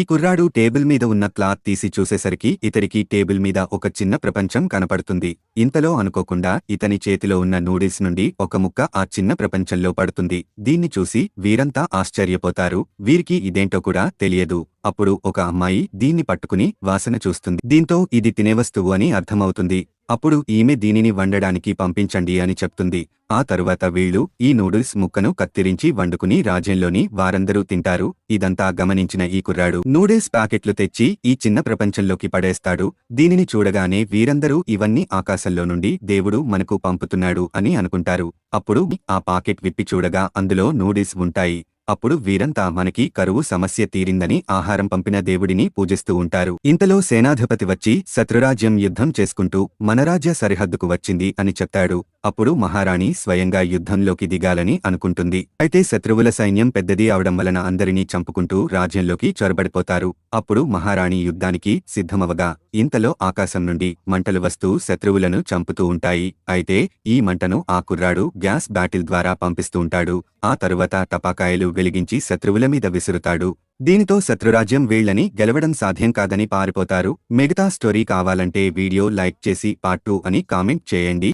ఈ కుర్రాడు టేబుల్ మీద ఉన్న క్లాత్ తీసి చూసేసరికి ఇతనికి టేబుల్ మీద ఒక చిన్న ప్రపంచం కనపడుతుంది. ఇంతలో అనుకోకుండా ఇతని చేతిలో ఉన్న నూడిల్స్ నుండి ఒక ముక్క ఆ చిన్న ప్రపంచంలో పడుతుంది. దీన్ని చూసి వీరంతా ఆశ్చర్యపోతారు. వీరికి ఇదేంటో కూడా తెలియదు. అప్పుడు ఒక అమ్మాయి దీన్ని పట్టుకుని వాసన చూస్తుంది. దీంతో ఇది తినే వస్తువు అని అర్థమవుతుంది. అప్పుడు ఈమె దీనిని వండడానికి పంపించండి అని చెప్తుంది. ఆ తరువాత వీళ్ళు ఈ నూడిల్స్ ముక్కను కత్తిరించి వండుకుని రాజ్యంలోని వారందరూ తింటారు. ఇదంతా గమనించిన ఈ కుర్రాడు నూడిల్స్ ప్యాకెట్లు తెచ్చి ఈ చిన్న ప్రపంచంలోకి పడేస్తాడు. దీనిని చూడగానే వీరందరూ ఇవన్నీ ఆకాశంలో నుండి దేవుడు మనకు పంపుతున్నాడు అని అనుకుంటారు. అప్పుడు ఆ పాకెట్ విప్పి చూడగా అందులో నూడిల్స్ ఉంటాయి. అప్పుడు వీరంతా మనకి కరువు సమస్య తీరిందని ఆహారం పంపిన దేవుడిని పూజిస్తూ ఉంటారు. ఇంతలో సేనాధిపతి వచ్చి శత్రురాజ్యం యుద్ధం చేసుకుంటూ మనరాజ్య సరిహద్దుకు వచ్చింది అని చెప్తాడు. అప్పుడు మహారాణి స్వయంగా యుద్ధంలోకి దిగాలని అనుకుంటుంది. అయితే శత్రువుల సైన్యం పెద్దది అవడం వలన అందరినీ చంపుకుంటూ రాజ్యంలోకి చొరబడిపోతారు. అప్పుడు మహారాణి యుద్ధానికి సిద్ధమవగా ఇంతలో ఆకాశం నుండి మంటలు వస్తూ శత్రువులను చంపుతూ ఉంటాయి. అయితే ఈ మంటను ఆ కుర్రాడు గ్యాస్ బ్యాటిల్ ద్వారా పంపిస్తూ ఉంటాడు. ఆ తరువాత టపాకాయలు వెలిగించి శత్రువుల మీద విసురుతాడు. దీనితో శత్రురాజ్యం వీళ్ళని గెలవడం సాధ్యం కాదని పారిపోతారు. మిగతా స్టోరీ కావాలంటే వీడియో లైక్ చేసి పార్ట్ టూ అని కామెంట్ చేయండి.